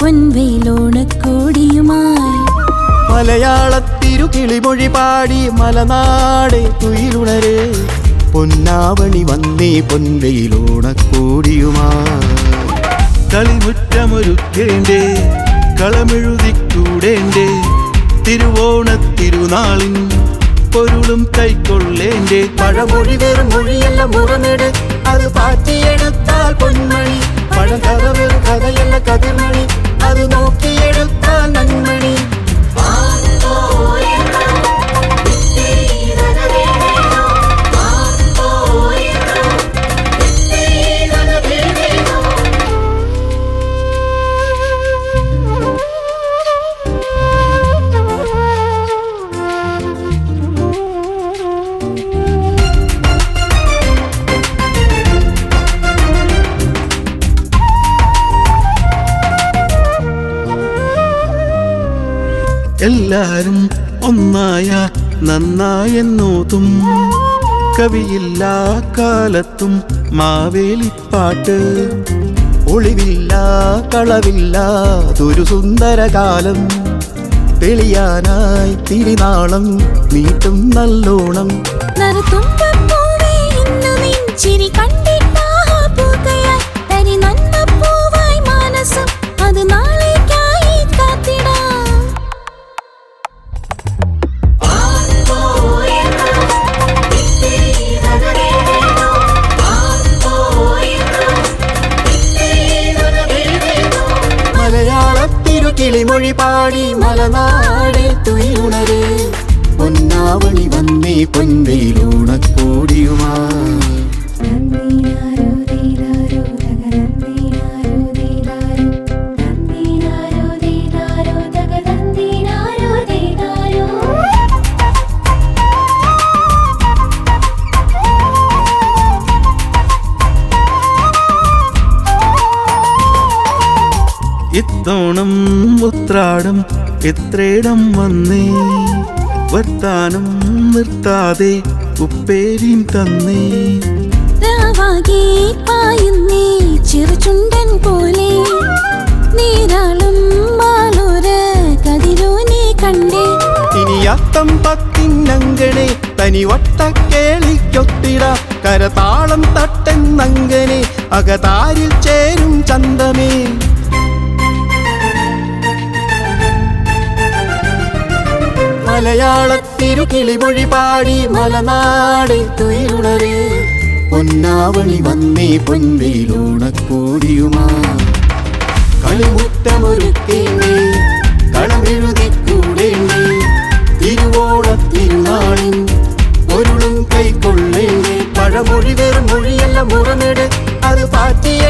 പൊൻവെയിലോണക്കോടിയുമായി. മലയാളത്തിരു കിളിമൊഴി പാടി മലനാടെ തുയിലുണരെ. പൊന്നാവണി വന്നേ പൊൻവെയിലോണക്കോടിയുമാ കളിമുറ്റമൊരുക്കേണ്ടേ കളമെഴുതിക്കൂടേണ്ടേ. തിരുവോണത്തിരുനാളിൻ പൊരുളും കൈക്കൊള്ളേണ്ടേ. പഴമൊഴി വെറും മൊഴിയല്ല മുറനെട് അത് പാറ്റിയെടുത്താൽ പൊന്മണി. பழம் கதவு கதையல்ல கதிர்மணி. அது நோக்கி எடுத்தால் എല്ലാരും ഒന്നായ നന്നായെന്നോതും കവിയില്ലാ കാലത്തും മാവേലിപ്പാട്ട്. ഒളിവില്ല കളവില്ലാതൊരു സുന്ദരകാലം തെളിയാനായി തിരിനാളം നീട്ടും നല്ലോണം. നറുതുമ്പപ്പൂവേ കിളിമൊഴി പാടി മലനാടെ തുയിലുണര്. പൊന്നാവണി വന്നേ പൊൻവെയിലൂണക്കോടിയുമാ. ഇത്തോണം ഉത്രാടം എത്രയിടം വന്നേ? വർത്താനം നിർത്താതെ ഉപ്പേരിയും തന്നേ. രാവാകെ പായുന്നേ ചെറുചുണ്ടൻ പോലെ. നീരാളും മാലോര കതിരോനെ കണ്ടേ. ഇനി അത്തം പത്തിനങ്കണേ തനി വട്ടക്കേളിക്കൊത്തിട കരതാളം തട്ടെന്നങ്ങനെ അകതാരിൽ ചേരും ചന്തമേ. മലയാളത്തിരു കിളിമൊഴി പാടി മലനാടെ തുയിലുണര്. പൊന്നാവളി വന്നേ പൊൻവെയിലോണക്കൂടിയുമാ കളിമുറ്റമൊരുക്കേണ്ടേ കളമെഴുതിക്കൂടേണ്ടേ. തിരുവോണത്തിരുനാളിൻ പൊരുളും കൈക്കൊള്ളേണ്ടേ. പഴമൊഴി വെറും മൊഴിയല്ല മുറനെട് അത് പാറ്റിയെടുത്താൽ